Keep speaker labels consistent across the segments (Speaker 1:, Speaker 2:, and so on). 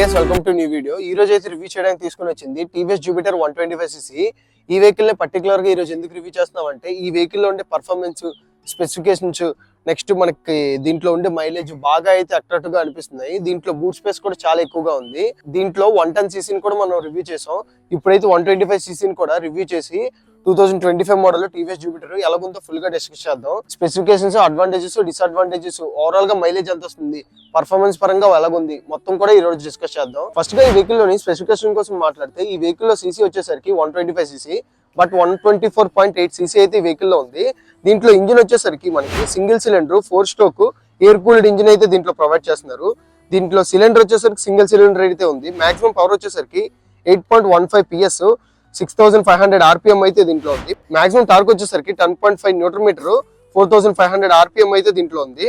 Speaker 1: Guys welcome to new video ఈ రోజు అయితే రివ్యూ చేయడానికి తీసుకుని వచ్చింది TVS Jupiter one twenty five CC ఈ వెహికల్ని పర్టికులర్గా ఈ రోజు ఎందుకు రివ్యూ చేస్తున్నాం అంటే ఈ వెహికల్లో ఉండే పర్ఫార్మెన్స్ స్పెసిఫికేషన్స్ నెక్స్ట్ మనకి దీంట్లో ఉండే మైలేజ్ బాగా అయితే అట్రాక్టివ్గా అనిపిస్తున్నాయి. దీంట్లో బూట్ స్పేస్ కూడా చాలా ఎక్కువగా ఉంది. దీంట్లో వన్ టెన్ సీసీని కూడా మనం రివ్యూ చేసాం. ఇప్పుడైతే వన్ ట్వంటీ ఫైవ్ సీసీని కూడా రివ్యూ చేసి two thousand twenty five model TVS Jupiter ఎలాగుందో ఫుల్గా డిస్కస్ చేద్దాం. స్పెసిఫికేషన్స్ అడ్వాంటేజెస్ డిసడ్వాంటేజెస్ ఓవరాల్గా మైలేజ్ ఎంత వస్తుంది పర్ఫార్మెన్స్ పరంగా ఎలాగుంది మొత్తం కూడా ఈ రోజు డిస్కస్ చేద్దాం. ఫస్ట్గా ఈ వెహికల్లోని స్పెసిఫికేషన్ కోసం మాట్లాడితే ఈ వెహికల్లో సీసీ వచ్చేసరికి one twenty five CC but one twenty four point eight CC అయితే ఈ వెహికల్లో ఉంది. దీంట్లో ఇంజిన్ వచ్చేసరికి మనకి single cylinder four stroke air cooled engine అయితే దీంట్లో ప్రొవైడ్ చేస్తున్నారు. దీంట్లో సిలిండర్ వచ్చేసరికి సింగిల్ సిలిండర్ అయితే ఉంది. మాక్సిమం పవర్ వచ్చేసరికి eight point one five PS six thousand five hundred RPM అయితే దీంట్లో ఉంది. మాక్సిమం టార్క్ వచ్చేసరికి ten point five newton meter four thousand five hundred RPM అయితే దీంట్లో ఉంది.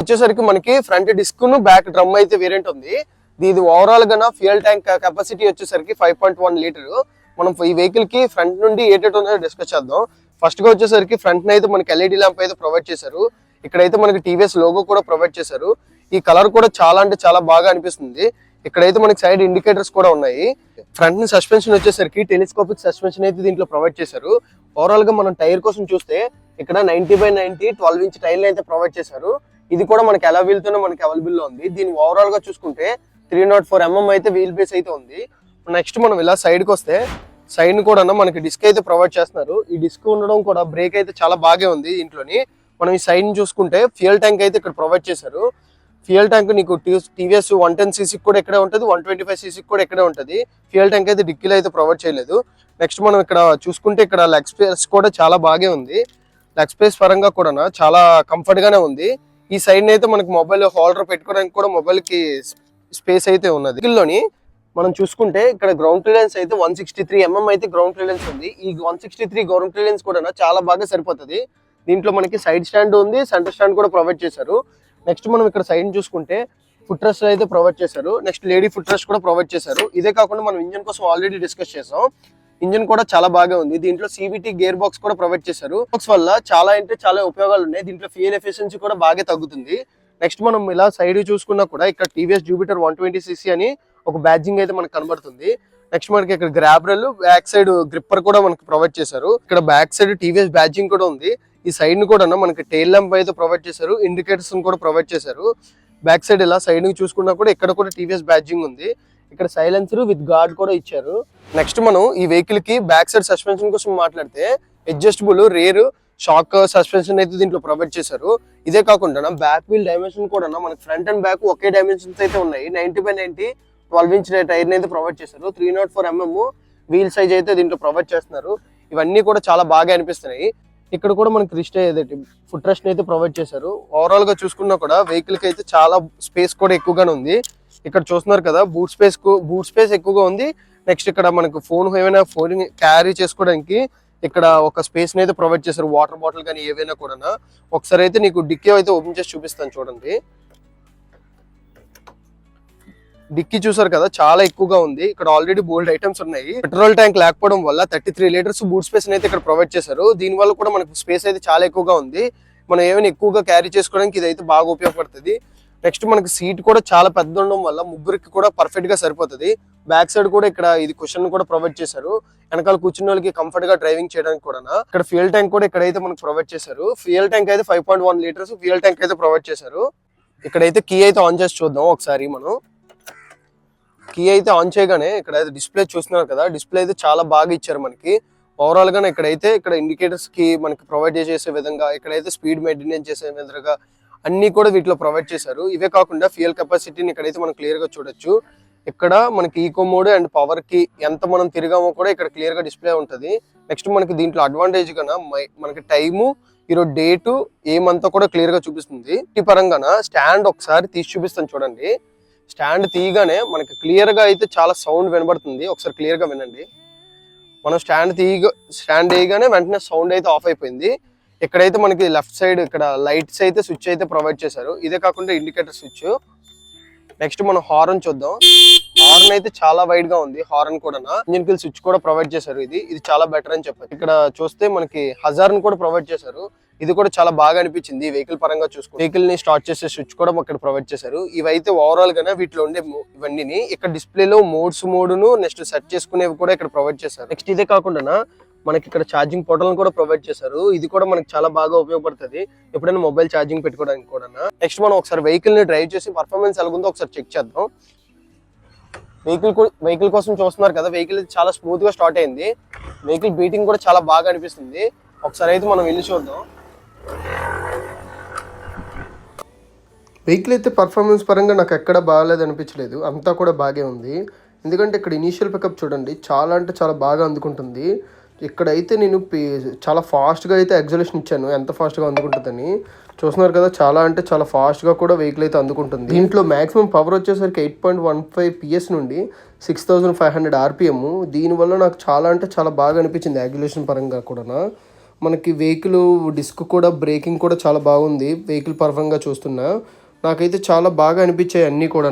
Speaker 1: వచ్చేసరికి మనకి ఫ్రంట్ డిస్క్ను బ్యాక్ డ్రమ్ అయితే వేరియంట్ ఉంది. ఇది ఓవరాల్గా ఫ్యూయల్ ట్యాంక్ కెపాసిటీ వచ్చేసరికి ఫైవ్ పాయింట్ వన్ లీటర్. మనం ఈ వెహికల్కి ఫ్రంట్ నుండి ఏటేట్ ఉందో డిస్కస్ చేద్దాం. ఫస్ట్గా వచ్చేసరికి ఫ్రంట్ అయితే మనకి ఎల్ఈడి ల్యాంప్ అయితే ప్రొవైడ్ చేశారు. ఇక్కడైతే మనకి టీవీఎస్ లోగో కూడా ప్రొవైడ్ చేశారు. ఈ కలర్ కూడా చాలా అంటే చాలా బాగా అనిపిస్తుంది. ఇక్కడైతే మనకి సైడ్ ఇండికేటర్స్ కూడా ఉన్నాయి. ఫ్రంట్ని సస్పెన్షన్ వచ్చేసరికి టెలిస్కోపిక్ సస్పెన్షన్ అయితే దీంట్లో ప్రొవైడ్ చేశారు. ఓవరాల్గా మనం టైర్ కోసం చూస్తే ఇక్కడ ninety by ninety twelve inch టైర్లు అయితే ప్రొవైడ్ చేశారు. ఇది కూడా మనకి ఎలా వీల్తోనే మనకి అవైలబుల్లో ఉంది. దీని ఓవరాల్గా చూసుకుంటే త్రీ నాట్ ఫోర్ ఎంఎం అయితే వీల్ బేస్ అయితే ఉంది. నెక్స్ట్ మనం ఇలా సైడ్కి వస్తే సైడ్ కూడా మనకి డిస్క్ అయితే ప్రొవైడ్ చేస్తున్నారు. ఈ డిస్క్ ఉండడం కూడా బ్రేక్ అయితే చాలా బాగా ఉంది దీంట్లోని. మనం ఈ సైడ్ చూసుకుంటే ఫ్యూయల్ ట్యాంక్ అయితే ఇక్కడ ప్రొవైడ్ చేశారు. ఫ్యూయల్ ట్యాంక్ నీకు టీవీఎస్ వన్ టెన్ సీసీ కూడా ఇక్కడే ఉంటుంది వన్ ట్వంటీ ఫైవ్ సీసీ కూడా ఇక్కడే ఉంటుంది. ఫ్యూయల్ ట్యాంక్ అయితే డిక్కీలో అయితే ప్రొవైడ్ చేయలేదు. నెక్స్ట్ మనం ఇక్కడ చూసుకుంటే ఇక్కడ లెగ్ స్పేస్ కూడా చాలా బాగా ఉంది. లెగ్ స్పేస్ పరంగా కూడా చాలా కంఫర్ట్ గానే ఉంది. ఈ సైడ్ అయితే మనకి మొబైల్ హోల్డర్ పెట్టుకోవడానికి కూడా మొబైల్కి స్పేస్ అయితే ఉన్నది. దీనిలోని మనం చూసుకుంటే ఇక్కడ గ్రౌండ్ క్లియరెన్స్ అయితే వన్ సిక్స్టీ త్రీ ఎంఎం అయితే గ్రౌండ్ క్లియరెన్స్ ఉంది. ఈ one sixty three ground clearance కూడా చాలా బాగా సరిపోతుంది. దీంట్లో మనకి సైడ్ స్టాండ్ ఉంది సెంటర్ స్టాండ్ కూడా ప్రొవైడ్ చేశారు. నెక్స్ట్ మనం ఇక్కడ సైడ్ చూసుకుంటే ఫుట్ రెస్ట్ అయితే ప్రొవైడ్ చేశారు. నెక్స్ట్ లేడీ ఫుట్ రెస్ట్ కూడా ప్రొవైడ్ చేశారు. ఇదే కాకుండా మనం ఇంజన్ కోసం ఆల్రెడీ డిస్కస్ చేసాం ఇంజన్ కూడా చాలా బాగా ఉంది. దీంట్లో సివిటి గేర్ బాక్స్ కూడా ప్రొవైడ్ చేశారు. బాక్స్ వల్ల చాలా అంటే చాలా ఉపయోగాలు ఉన్నాయి. దీంట్లో ఫ్యూయల్ ఎఫిషియన్సీ కూడా బాగా తగ్గుతుంది. నెక్స్ట్ మనం ఇలా సైడ్ చూసుకున్నా కూడా ఇక్కడ TVS Jupiter one twenty CC అని ఒక బ్యాడ్జింగ్ అయితే మనకు కనబడుతుంది. నెక్స్ట్ మనకి ఇక్కడ గ్రాబ్రల్ బ్యాక్ సైడ్ గ్రిప్పర్ కూడా మనకి ప్రొవైడ్ చేశారు. ఇక్కడ బ్యాక్ సైడ్ టీవీఎస్ బ్యాడ్జింగ్ కూడా ఉంది. ఈ సైడ్ని కూడా మనకి టైల్ ల్యాంప్ అయితే ప్రొవైడ్ చేశారు. ఇండికేటర్స్ కూడా ప్రొవైడ్ చేశారు. బ్యాక్ సైడ్ ఇలా సైడ్ని చూసుకున్నా కూడా ఇక్కడ కూడా టీవీఎస్ బ్యాడ్జింగ్ ఉంది. ఇక్కడ సైలెన్సర్ విత్ గార్డ్ కూడా ఇచ్చారు. నెక్స్ట్ మనం ఈ వెహికల్కి బ్యాక్ సైడ్ సస్పెన్షన్ కోసం మాట్లాడితే అడ్జస్టబుల్ రేర్ షాక్ సస్పెన్షన్ అయితే దీంట్లో ప్రొవైడ్ చేశారు. ఇదే కాకుండా బ్యాక్ వీల్ డైమెన్షన్ కూడా మనకి ఫ్రంట్ అండ్ బ్యాక్ ఒకే డైమెన్షన్స్ అయితే ఉన్నాయి. Ninety by ninety twelve inch tyre అయితే ప్రొవైడ్ చేశారు. Three naught four MM wheel size అయితే దీంట్లో ప్రొవైడ్ చేస్తున్నారు. ఇవన్నీ కూడా చాలా బాగా అనిపిస్తున్నాయి. ఇక్కడ కూడా మనకి రిస్ట్ అయ్యేది ఫుడ్ రెస్ట్ అయితే ప్రొవైడ్ చేశారు. ఓవరాల్గా చూసుకున్నా కూడా వెహికల్కి అయితే చాలా స్పేస్ కూడా ఎక్కువగానే ఉంది. ఇక్కడ చూస్తున్నారు కదా బూట్ స్పేస్ బూట్ స్పేస్ ఎక్కువగా ఉంది. నెక్స్ట్ ఇక్కడ మనకు ఫోన్ ఏమైనా ఫోన్ క్యారీ చేసుకోవడానికి ఇక్కడ ఒక స్పేస్ అయితే ప్రొవైడ్ చేశారు. వాటర్ బాటిల్ కానీ ఏవైనా కూడా ఒకసారి అయితే నీకు డిక్కీ అయితే ఓపెన్ చేసి చూపిస్తాను చూడండి. డిక్కీ చూసారు కదా చాలా ఎక్కువగా ఉంది. ఇక్కడ ఆల్రెడీ బోల్డ్ ఐటమ్స్ ఉన్నాయి. పెట్రోల్ ట్యాంక్ లేకపోవడం వల్ల thirty three litres boot space అయితే ఇక్కడ ప్రొవైడ్ చేశారు. దీని వల్ల కూడా మనకు స్పేస్ అయితే చాలా ఎక్కువగా ఉంది. మనం ఏమైనా ఎక్కువగా క్యారీ చేసుకోవడానికి ఇది అయితే బాగా ఉపయోగపడుతుంది. నెక్స్ట్ మనకి సీట్ కూడా చాలా పెద్ద ఉండడం వల్ల ముగ్గురికి కూడా పర్ఫెక్ట్గా సరిపోతుంది. బ్యాక్ సైడ్ కూడా ఇక్కడ ఇది క్వశ్చన్ కూడా ప్రొవైడ్ చేశారు. వెనకాల కూర్చున్న వాళ్ళకి కంఫర్ట్గా డ్రైవింగ్ చేయడానికి కూడా ఇక్కడ ఫ్యూయల్ ట్యాంక్ కూడా ఇక్కడైతే మనకు ప్రొవైడ్ చేశారు. ఫ్యూయల్ ట్యాంక్ అయితే five point one litres fuel tank అయితే ప్రొవైడ్ చేశారు. ఇక్కడైతే కీ అయితే ఆన్ చేసి చూద్దాం ఒకసారి మనం. కీ అయితే ఆన్ చేయగానే ఇక్కడ డిస్ప్లే చూస్తున్నారు కదా డిస్ప్లే అయితే చాలా బాగా ఇచ్చారు మనకి. ఓవరాల్గా ఇక్కడైతే ఇక్కడ ఇండికేటర్స్కి మనకి ప్రొవైడ్ చేసే విధంగా ఇక్కడైతే స్పీడ్ మెయింటైన్ చేసే విధంగా అన్ని కూడా వీటిలో ప్రొవైడ్ చేశారు. ఇవే కాకుండా ఫ్యూయల్ కెపాసిటీని ఇక్కడైతే మనం క్లియర్గా చూడొచ్చు. ఇక్కడ మనకి ఈకో మోడ్ అండ్ పవర్కి ఎంత మనం తిరిగామో కూడా ఇక్కడ క్లియర్గా డిస్ప్లే ఉంటుంది. నెక్స్ట్ మనకి దీంట్లో అడ్వాంటేజ్ కన్నా మనకి టైము ఈరోజు డేటు ఏమంతా కూడా క్లియర్గా చూపిస్తుంది. ఈ పరంగాన స్టాండ్ ఒకసారి తీసి చూపిస్తాను చూడండి. స్టాండ్ తీయగానే మనకి క్లియర్గా అయితే చాలా సౌండ్ వినబడుతుంది. ఒకసారి క్లియర్గా వినండి. మనం స్టాండ్ తీయగా స్టాండ్ వేయగానే వెంటనే సౌండ్ అయితే ఆఫ్ అయిపోయింది. ఇక్కడైతే మనకి లెఫ్ట్ సైడ్ ఇక్కడ లైట్స్ అయితే స్విచ్ అయితే ప్రొవైడ్ చేశారు. ఇదే కాకుండా ఇండికేటర్ స్విచ్ నెక్స్ట్ మనం హార్న్ చూద్దాం. హార్న్ అయితే చాలా వైడ్గా ఉంది హార్న్ కూడా ఇంజిన్ కిల్ స్విచ్ కూడా ప్రొవైడ్ చేశారు ఇది. ఇది చాలా బెటర్ అని చెప్పారు ఇక్కడ చూస్తే మనకి హజార్ కూడా ప్రొవైడ్ చేశారు. ఇది కూడా చాలా బాగా అనిపించింది. వెహికల్ పరంగా చూసుకుంటే వెహికల్ని స్టార్ట్ చేసే స్విచ్ కూడా ఇక్కడ ప్రొవైడ్ చేశారు. ఇవైతే ఓవరాల్ గానే వీటిలో ఉండే ఇవన్నీ ఇక్కడ డిస్ప్లే లో మోడ్స్ మోడును నెక్స్ట్ సెట్ చేసుకునేవి కూడా ఇక్కడ ప్రొవైడ్ చేశారు. నెక్స్ట్ ఇదే కాకుండా మనకి ఇక్కడ ఛార్జింగ్ పోర్టల్ని కూడా ప్రొవైడ్ చేశారు. ఇది కూడా మనకి చాలా బాగా ఉపయోగపడుతుంది. ఎప్పుడైనా మొబైల్ ఛార్జింగ్ పెట్టుకోవడానికి కూడా నెక్స్ట్ మనం ఒకసారి వెహికల్ని డ్రైవ్ చేసి పర్ఫార్మెన్స్ ఎలాగుందో ఒకసారి చెక్ చేద్దాం. వెహికల్ వెహికల్ కోసం చూస్తున్నారు కదా వెహికల్ చాలా స్మూత్గా స్టార్ట్ అయింది. వెహికల్ బీటింగ్ కూడా చాలా బాగా అనిపిస్తుంది. ఒకసారి అయితే మనం వెళ్ళి చూద్దాం. వెహికల్ అయితే పర్ఫార్మెన్స్ పరంగా నాకు ఎక్కడ బాగాలేదు అనిపించలేదు. అంతా కూడా బాగే ఉంది. ఎందుకంటే ఇక్కడ ఇనీషియల్ పికప్ చూడండి చాలా అంటే చాలా బాగా అందుకుంటుంది. ఇక్కడైతే నేను పే- చాలా ఫాస్ట్గా అయితే ఎగ్జలేషన్ ఇచ్చాను. ఎంత ఫాస్ట్గా అందుకుంటుందని. చూస్తున్నారు కదా చాలా అంటే చాలా ఫాస్ట్గా కూడా వెహికల్ అయితే అందుకుంటుంది. దీంట్లో మ్యాక్సిమం పవర్ వచ్చేసరికి eight point one five PS నుండి six thousand five hundred RPM దీనివల్ల నాకు చాలా అంటే చాలా బాగా అనిపించింది ఎగ్జలేషన్ పరంగా కూడా మనకి వెహికల్ డిస్క్ కూడా బ్రేకింగ్ కూడా చాలా బాగుంది. వెహికల్ పరంగా చూస్తున్నా. నాకైతే చాలా బాగా అనిపించాయి అన్నీ కూడా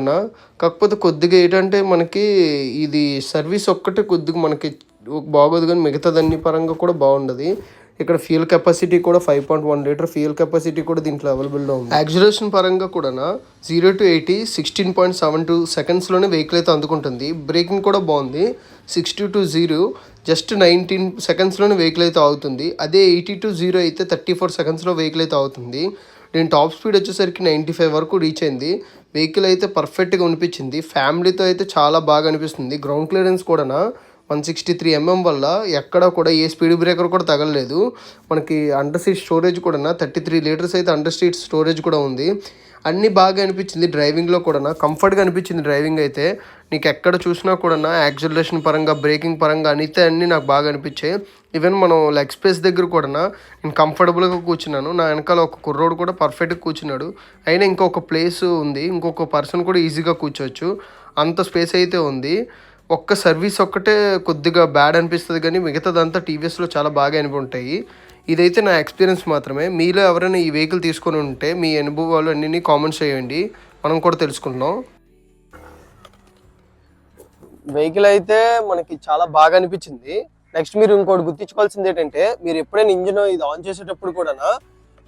Speaker 1: కాకపోతే కొద్దిగా ఏంటంటే మనకి ఇది సర్వీస్ ఒక్కటే కొద్దిగా మనకి బాగోదు కానీ మిగతాదన్ని పరంగా కూడా బాగుండదు. ఇక్కడ ఫ్యూల్ కెపాసిటీ కూడా five point one litre fuel capacity కూడా దీంట్లో అవైలబుల్లో ఉంది. యాక్సిలేషన్ పరంగా కూడా zero to eighty sixteen point seven two సెకండ్స్లోనే vehicle అయితే అందుకుంటుంది. బ్రేకింగ్ కూడా బాగుంది. Sixty to zero just nineteen సెకండ్స్లోనే vehicle అయితే అవుతుంది అదే ఎయిటీ టు జీరో అయితే థర్టీ ఫోర్ సెకండ్స్లో వెహికల్ అయితే అవుతుంది దీని టాప్ స్పీడ్ వచ్చేసరికి నైంటీ ఫైవ్ వరకు రీచ్ అయింది. వెహికల్ అయితే పర్ఫెక్ట్గా అనిపించింది. ఫ్యామిలీతో అయితే చాలా బాగా అనిపిస్తుంది. గ్రౌండ్ క్లియరెన్స్ కూడా వన్ సిక్స్టీ త్రీ ఎంఎం వల్ల ఎక్కడ కూడా ఏ స్పీడ్ బ్రేకర్ కూడా తగలలేదు. మనకి అండర్ సీట్ స్టోరేజ్ కూడా థర్టీ త్రీ లీటర్స్ అయితే అండర్ సీట్ స్టోరేజ్ కూడా ఉంది. అన్నీ బాగా అనిపించింది డ్రైవింగ్లో కూడా కంఫర్ట్గా అనిపించింది డ్రైవింగ్ అయితే. నీకు ఎక్కడ చూసినా కూడా యాక్సిలరేషన్ పరంగా బ్రేకింగ్ పరంగా అనితే అన్నీ నాకు బాగా అనిపించాయి. ఈవెన్ మనం లెగ్ స్పేస్ దగ్గర కూడా నేను కంఫర్టబుల్గా కూర్చున్నాను. నా వెనకాల ఒక కుర్రోడు కూడా పర్ఫెక్ట్గా కూర్చున్నాడు. అయినా ఇంకొక ప్లేస్ ఉంది. ఇంకొక పర్సన్ కూడా ఈజీగా కూర్చోవచ్చు. అంత స్పేస్ అయితే ఉంది. ఒక్క సర్వీస్ ఒక్కటే కొద్దిగా బ్యాడ్ అనిపిస్తుంది కానీ మిగతాదంతా టీవీఎస్లో చాలా బాగా అనిపి ఉంటాయి ఇదైతే నా ఎక్స్పీరియన్స్ మాత్రమే. మీలో ఎవరైనా ఈ వెహికల్ తీసుకొని ఉంటే మీ అనుభవాలు అన్ని కామెంట్స్ చేయండి. మనం కూడా తెలుసుకుందాం. వెహికల్ అయితే మనకి చాలా బాగా అనిపించింది. నెక్స్ట్ మీరు ఇంకోటి గుర్తించుకోవాల్సింది ఏంటంటే మీరు ఎప్పుడైనా ఇంజిన్ ఇది ఆన్ చేసేటప్పుడు కూడా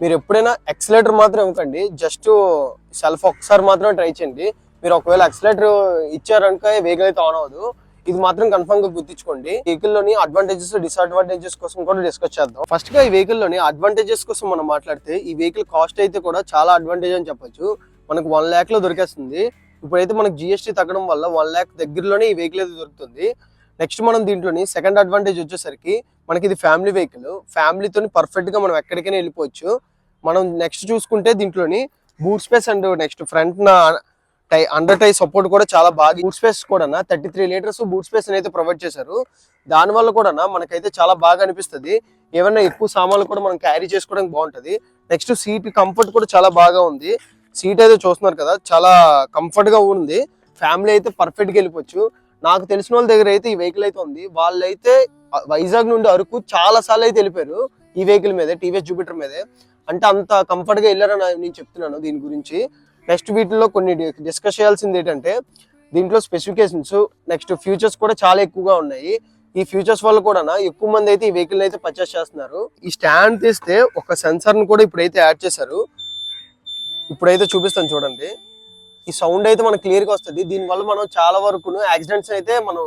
Speaker 1: మీరు ఎప్పుడైనా ఎక్సలేటర్ మాత్రం ఇవ్వకండి. జస్ట్ సెల్ఫ్ ఒకసారి మాత్రమే ట్రై చేయండి. మీరు ఒకవేళ ఎక్సలేటర్ ఇచ్చారనుక వెహికల్ అయితే ఆన్ అవ్వదు. ఇది మాత్రం కన్ఫర్మ్గా గుర్తించుకోండి. వెహికల్లోని అడ్వాంటేజెస్ డిసడ్వాంటేజెస్ కోసం కూడా డిస్కస్ చేద్దాం. ఫస్ట్గా ఈ వెహికల్లోని అడ్వాంటేజెస్ కోసం మనం మాట్లాడితే ఈ వెహికల్ కాస్ట్ అయితే కూడా చాలా అడ్వాంటేజ్ అని చెప్పొచ్చు. మనకు వన్ ల్యాక్లో దొరికేస్తుంది. ఇప్పుడైతే మనకు జిఎస్టీ తగ్గడం వల్ల వన్ ల్యాక్ దగ్గరలోనే ఈ వెహికల్ అయితే దొరుకుతుంది. నెక్స్ట్ మనం దీంట్లోని సెకండ్ అడ్వాంటేజ్ వచ్చేసరికి మనకి ఇది ఫ్యామిలీ వెహికల్ ఫ్యామిలీతో పర్ఫెక్ట్గా మనం ఎక్కడికైనా వెళ్ళిపోవచ్చు. మనం నెక్స్ట్ చూసుకుంటే దీంట్లోని boot space and next front నా టై అండర్ టై సపోర్ట్ కూడా చాలా బాగా బూట్ స్పేస్ కూడా thirty three litres boot space అయితే ప్రొవైడ్ చేశారు. దాని వల్ల కూడా మనకైతే చాలా బాగా అనిపిస్తుంది. ఏమైనా ఎక్కువ సామాన్లు కూడా మనం క్యారీ చేసుకోవడానికి బాగుంటది. నెక్స్ట్ సీట్ కంఫర్ట్ కూడా చాలా బాగా ఉంది. సీట్ అయితే చూస్తున్నారు కదా చాలా కంఫర్ట్గా ఉంది. ఫ్యామిలీ అయితే పర్ఫెక్ట్గా వెళ్ళిపోవచ్చు. నాకు తెలిసిన వాళ్ళ దగ్గర అయితే ఈ వెహికల్ అయితే ఉంది. వాళ్ళైతే వైజాగ్ నుండి అరకు చాలా సార్లు అయితే వెళ్ళిపోయారు ఈ వెహికల్ మీద టీవీఎస్ జూపిటర్ మీదే. అంటే అంత కంఫర్ట్గా వెళ్ళారని నేను చెప్తున్నాను దీని గురించి. నెక్స్ట్ వీటిలో కొన్ని డిస్కస్ చేయాల్సింది ఏంటంటే దీంట్లో స్పెసిఫికేషన్స్ నెక్స్ట్ ఫ్యూచర్స్ కూడా చాలా ఎక్కువగా ఉన్నాయి. ఈ ఫ్యూచర్స్ వల్ల కూడా ఎక్కువ మంది అయితే ఈ వెహికల్ అయితే పర్చేస్ చేస్తున్నారు. ఈ స్టాండ్ తీస్తే ఒక సెన్సర్ని కూడా ఇప్పుడైతే యాడ్ చేశారు. ఇప్పుడైతే చూపిస్తాను చూడండి. ఈ సౌండ్ అయితే మనకు క్లియర్గా వస్తుంది. దీనివల్ల మనం చాలా వరకు యాక్సిడెంట్స్ అయితే మనం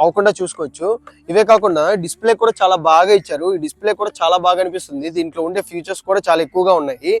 Speaker 1: అవ్వకుండా చూసుకోవచ్చు. ఇవే కాకుండా డిస్ప్లే కూడా చాలా బాగా ఇచ్చారు. ఈ డిస్ప్లే కూడా చాలా బాగా అనిపిస్తుంది. దీంట్లో ఉండే ఫీచర్స్ కూడా చాలా ఎక్కువగా ఉన్నాయి.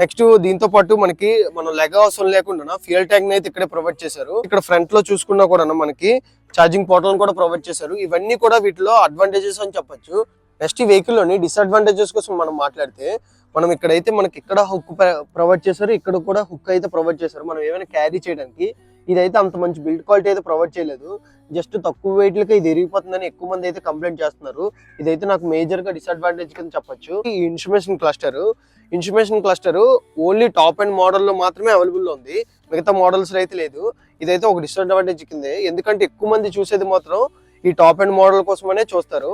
Speaker 1: నెక్స్ట్ దీంతో పాటు మనకి మనం లెగ అవసరం లేకుండా ఫ్యూయల్ ట్యాంక్ అయితే ఇక్కడే ప్రొవైడ్ చేశారు. ఇక్కడ ఫ్రంట్లో చూసుకున్నా కూడా మనకి ఛార్జింగ్ పోర్టల్ కూడా ప్రొవైడ్ చేశారు. ఇవన్నీ కూడా వీటిలో అడ్వాంటేజెస్ అని చెప్పొచ్చు. నెక్స్ట్ ఈ వెహికల్లోని డిసడ్వాంటేజెస్ కోసం మనం మాట్లాడితే మనం ఇక్కడైతే మనకి ఇక్కడ హుక్ ప్రొవైడ్ చేశారు ఇక్కడ కూడా హుక్ అయితే ప్రొవైడ్ చేశారు. మనం ఏమైనా క్యారీ చేయడానికి ఇదైతే అంత మంచి బిల్డ్ క్వాలిటీ అయితే ప్రొవైడ్ చేయలేదు. జస్ట్ తక్కువ వెయిట్లకి లకి ఇది ఎరిగిపోతుందని ఎక్కువ మంది అయితే కంప్లైంట్ చేస్తున్నారు. ఇదైతే నాకు మేజర్గా డిసడ్వాంటేజ్ కింద చెప్పొచ్చు. ఈ instrumentation cluster instrumentation cluster only top end మోడల్లో మాత్రమే అవైలబుల్ ఉంది. మిగతా మోడల్స్ అయితే లేదు. ఇదైతే ఒక డిసడ్వాంటేజ్ కిందే. ఎందుకంటే ఎక్కువ మంది చూసేది మాత్రం ఈ టాప్ అండ్ మోడల్ కోసమనే చూస్తారు.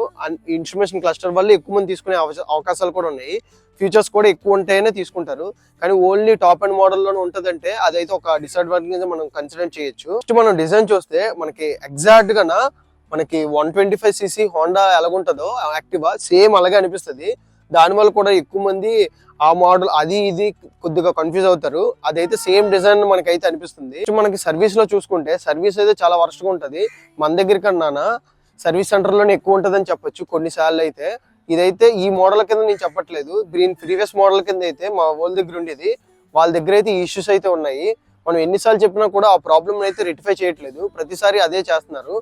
Speaker 1: ఇన్స్ట్రుమేషన్ క్లస్టర్ వల్ల ఎక్కువ మంది తీసుకునే అవకాశాలు కూడా ఉన్నాయి. ఫీచర్స్ కూడా ఎక్కువ ఉంటాయనే తీసుకుంటారు. కానీ ఓన్లీ టాప్ అండ్ మోడల్లోనే ఉంటుందంటే అదైతే ఒక డిసడ్వాంటేజ్ మనం కన్సిడర్ చేయొచ్చు. ఫస్ట్ మనం డిజైన్ చూస్తే మనకి ఎగ్జాక్ట్గా మనకి one twenty five CC Honda ఎలాగుంటుందో Activa same అలాగే అనిపిస్తుంది. దానివల్ల కూడా ఎక్కువ మంది ఆ మోడల్ అది ఇది కొద్దిగా కన్ఫ్యూజ్ అవుతారు. అదైతే సేమ్ డిజైన్ మనకైతే అనిపిస్తుంది. మనకి సర్వీస్లో చూసుకుంటే సర్వీస్ అయితే చాలా వరస్ట్గా ఉంటుంది. మన దగ్గర కన్నా సర్వీస్ సెంటర్లోనే ఎక్కువ ఉంటుందని చెప్పొచ్చు కొన్నిసార్లు అయితే. ఇదైతే ఈ మోడల్ కింద నేను చెప్పట్లేదు. గ్రీన్ ప్రీవియస్ మోడల్ కింద అయితే మా వాళ్ళ దగ్గర ఉండేది. వాళ్ళ దగ్గర అయితే ఇష్యూస్ అయితే ఉన్నాయి. మనం ఎన్నిసార్లు చెప్పినా కూడా ఆ ప్రాబ్లమ్ అయితే రెటిఫై చేయట్లేదు. ప్రతిసారి అదే చేస్తున్నారు.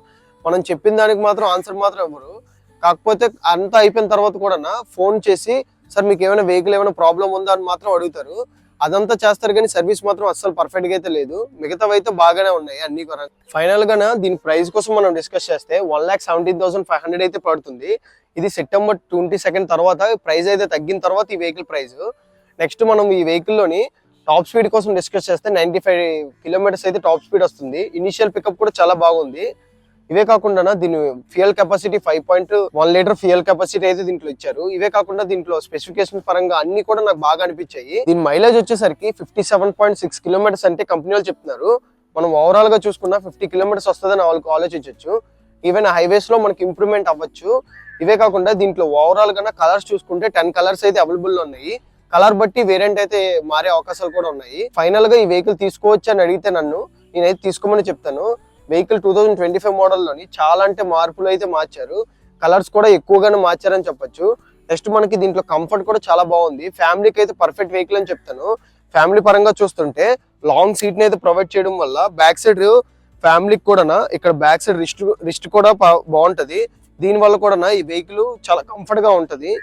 Speaker 1: మనం చెప్పిన దానికి మాత్రం ఆన్సర్ మాత్రం ఇవ్వరు కాకపోతే అంతా అయిపోయిన తర్వాత కూడా ఫోన్ చేసి సార్ మీకు ఏమైనా వెహికల్ ఏమైనా ప్రాబ్లం ఉందా అని మాత్రం అడుగుతారు. అదంతా చేస్తారు కానీ సర్వీస్ మాత్రం అస్సలు పర్ఫెక్ట్గా అయితే లేదు. మిగతావి అయితే బాగానే ఉన్నాయి అన్ని కూడా ఫైనల్గా దీని ప్రైస్ కోసం మనం డిస్కస్ చేస్తే one lakh seventeen thousand five hundred అయితే పడుతుంది. ఇది సెప్టెంబర్ ట్వంటీ సెకండ్ తర్వాత ప్రైస్ అయితే తగ్గిన తర్వాత ఈ వెహికల్ ప్రైస్ నెక్స్ట్ మనం ఈ వెహికల్లోని టాప్ స్పీడ్ కోసం డిస్కస్ చేస్తే నైన్టీ ఫైవ్ కిలోమీటర్స్ అయితే టాప్ స్పీడ్ వస్తుంది. ఇనిషియల్ పికప్ కూడా చాలా బాగుంది. ఇవే కాకుండా దీని fuel capacity five point one litre fuel capacity అయితే దీంట్లో ఇచ్చారు. ఇవే కాకుండా దీంట్లో స్పెసిఫికేషన్ పరంగా అన్ని కూడా నాకు బాగా అనిపించాయి. దీని మైలేజ్ వచ్చేసరికి fifty seven point six kilometres అంటే కంపెనీ వాళ్ళు చెప్తున్నారు. మనం ఓవరాల్గా చూసుకున్నా ఫిఫ్టీ కిలోమీటర్స్ వస్తుందని వాళ్ళకి ఆలోచించవచ్చు ఈవెన్ హైవేస్లో మనకి ఇంప్రూవ్మెంట్ అవ్వచ్చు. ఇవే కాకుండా దీంట్లో ఓవరాల్గా కలర్స్ చూసుకుంటే టెన్ కలర్స్ అయితే అవైలబుల్ ఉన్నాయి. కలర్ బట్టి వేరియంట్ అయితే మారే అవకాశాలు కూడా ఉన్నాయి. ఫైనల్గా ఈ వెహికల్ తీసుకోవచ్చు అని అడిగితే నన్ను నేనైతే తీసుకోమని చెప్తాను. Vehicle two thousand twenty five మోడల్లోని చాలా అంటే మార్పులు అయితే మార్చారు. కలర్స్ కూడా ఎక్కువగానే మార్చారని చెప్పొచ్చు. నెక్స్ట్ మనకి దీంట్లో కంఫర్ట్ కూడా చాలా బాగుంది. ఫ్యామిలీకి అయితే పర్ఫెక్ట్ వెహికల్ అని చెప్తాను. ఫ్యామిలీ పరంగా చూస్తుంటే లాంగ్ సీట్ని అయితే ప్రొవైడ్ చేయడం వల్ల బ్యాక్ సైడ్ ఫ్యామిలీకి కూడా ఇక్కడ బ్యాక్ సైడ్ రిస్ట్ రిస్ట్ కూడా బా- బాగుంటది. దీని వల్ల కూడా ఈ వెహికల్ చాలా కంఫర్ట్గా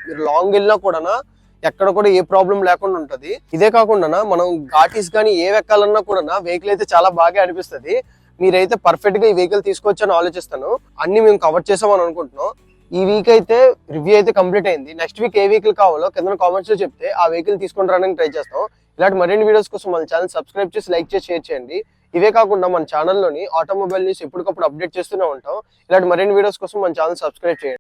Speaker 1: మీరు లాంగ్ వెళ్ళినా కూడా ఎక్కడ కూడా ఏ ప్రాబ్లం లేకుండా ఉంటుంది. ఇదే కాకుండా మనం ఘాటీస్ కానీ ఏ ఎక్కాలన్నా కూడా వెహికల్ అయితే చాలా బాగా అనిపిస్తుంది. మీరైతే పర్ఫెక్ట్గా ఈ వెహికల్ తీసుకోవచ్చని ఆలోచిస్తాను. అన్ని మేము కవర్ చేసామని అనుకుంటున్నాం. ఈ వీక్ అయితే రివ్యూ అయితే కంప్లీట్ అయింది. నెక్స్ట్ వీక్ ఏ వెహికల్ కావాలో కింద కామెంట్స్లో చెప్తే ఆ వెహికల్ తీసుకొని రావడానికి ట్రై చేస్తాం. ఇలాంటి మరిన్ని వీడియోస్ కోసం మన ఛానల్ సబ్స్క్రైబ్ చేసి లైక్ చేసి షేర్ చేయండి. ఇవే కాకుండా మన ఛానల్లోని ఆటోమొబైల్ న్యూస్ ఎప్పటికప్పుడు అప్డేట్ చేస్తూనే ఉంటాం. ఇలాంటి మరిన్ని వీడియోస్ కోసం మన ఛానల్ సబ్స్క్రైబ్ చేయండి.